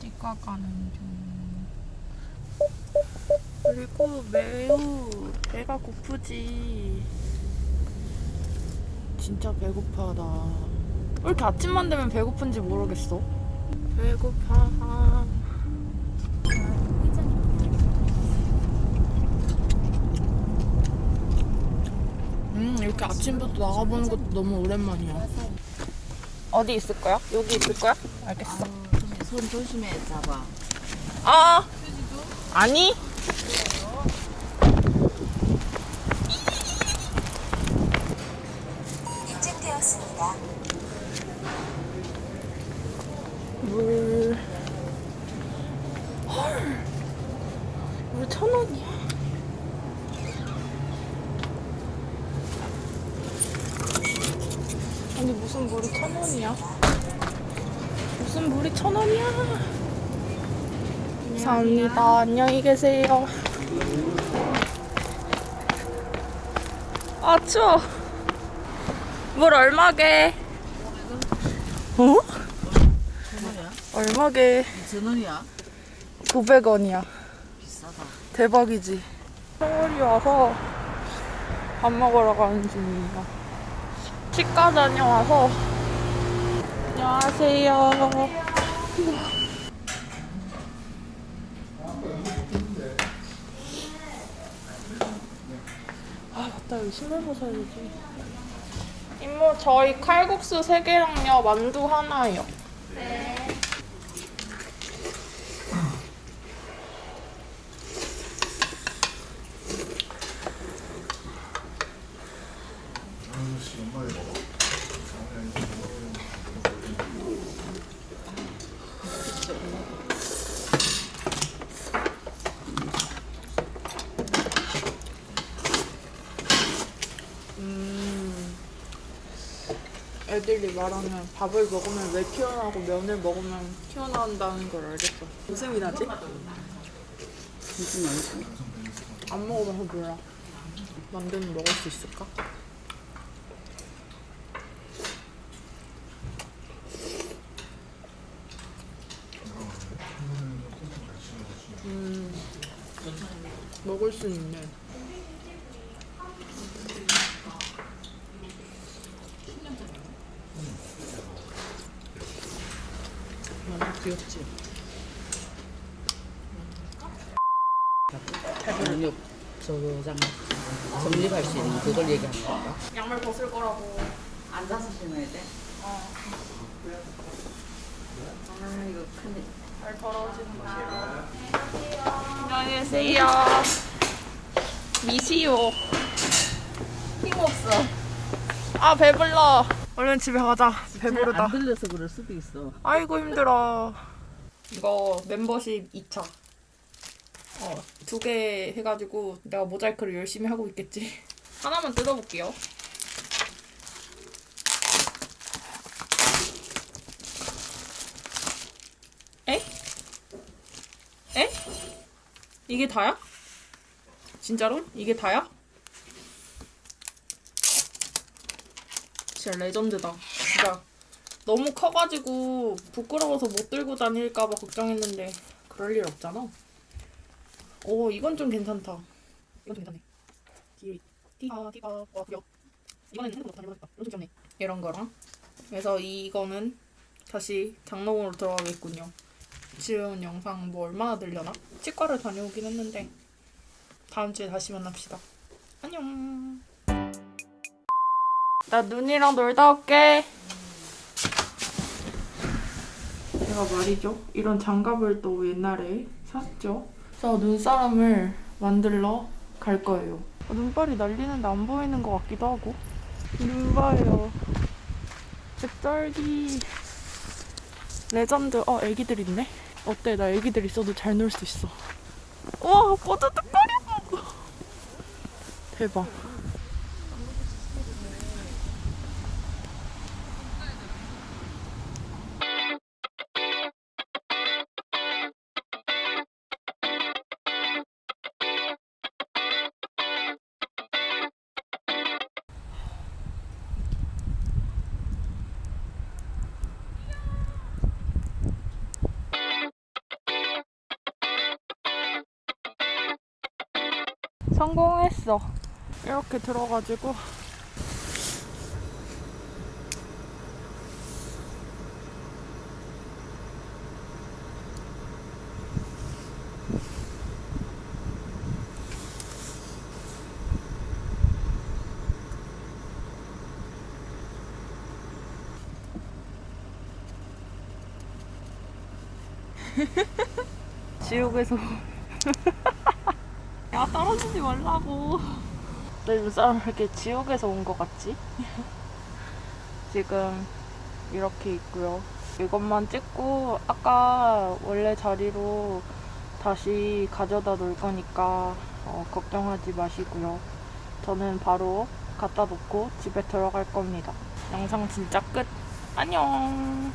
치과 가는 중. 그리고 매우 배가 고프지. 진짜 배고파다. 왜 이렇게 아침만 되면 배고픈지 모르겠어. 배고파. 음, 이렇게 아침부터 나가보는 것도 너무 오랜만이야. 어디 있을 거야? 여기 있을 거야? 알겠어. 손 조심해 잡아. 아, 아니. 입증되었습니다. 물. 헐. 물 천 원이야. 아니 무슨 물이 천 원이야? 무슨 물이 천 원이야? 감사합니다. 안녕히 계세요. 아 추워. 물 얼마게? 어? 얼마게? 천 원이야? 900원이야. 비싸다. 대박이지. 서울이 와서 밥 먹으러 가는 중이에요. 치과 다녀와서. 안녕하세요. 아, 맞다. 여기 신발 벗어야 되지. 이모, 저희 칼국수 3개랑요, 만두 하나요. 애들이 말하면 밥을 먹으면 왜 튀어나오고 면을 먹으면 튀어나온다는 걸 알겠어. 웃음이 나지? 무슨 말이지? 안 먹어봐서 몰라. 만두는 먹을 수 있을까? 음, 먹을 수 있네. 귀엽지? 정립 저장 정립할 수 있는 그걸 얘기하는 건가? 양말 벗을 거라고. 앉아서 신어야 돼? 아 이거 큰일. 잘 더러워지는 곳이로. 안녕히 계세요. 미시오. 힘없어. 아 배불러. 얼른 집에 가자. 배부르다. 안 들려서 그럴 수도 있어. 아이고 힘들어. 이거 멤버십 2차. 어, 두 개 해가지고 내가 모자이크를 열심히 하고 있겠지. 하나만 뜯어볼게요. 에? 에? 이게 다야? 진짜로? 이게 다야? 진짜 레전드다. 진짜 너무 커가지고 부끄러워서 못 들고 다닐까봐 걱정했는데 그럴 일 없잖아. 오 이건 좀 괜찮다. 이건 좀 괜찮네. 띠 띠아 띠아 와 귀여. 이번에는 핸드폰 다녀보겠다. 이건 좀 귀엽네. 이런 거랑 그래서 이거는 다시 장롱으로 들어가겠군요. 지금 영상 뭐 얼마나 들려나? 치과를 다녀오긴 했는데 다음 주에 다시 만납시다. 안녕. 나 눈이랑 놀다 올게. 제가 말이죠. 이런 장갑을 또 옛날에 샀죠. 그래서 눈사람을 만들러 갈 거예요. 아, 눈발이 날리는데 안 보이는 것 같기도 하고. 눈 봐요. 짝떨기. 레전드. 어, 애기들 있네. 어때? 나 애기들 있어도 잘 놀 수 있어. 와, 뽀드득거리고. 대박. 성공했어. 이렇게 들어가지고 지옥에서 야 떨어지지 말라고. 내 눈사람 왜 이렇게 지옥에서 온 것 같지? 지금 이렇게 있고요. 이것만 찍고 아까 원래 자리로 다시 가져다 놓을 거니까 어, 걱정하지 마시고요. 저는 바로 갖다 놓고 집에 들어갈 겁니다. 영상 진짜 끝. 안녕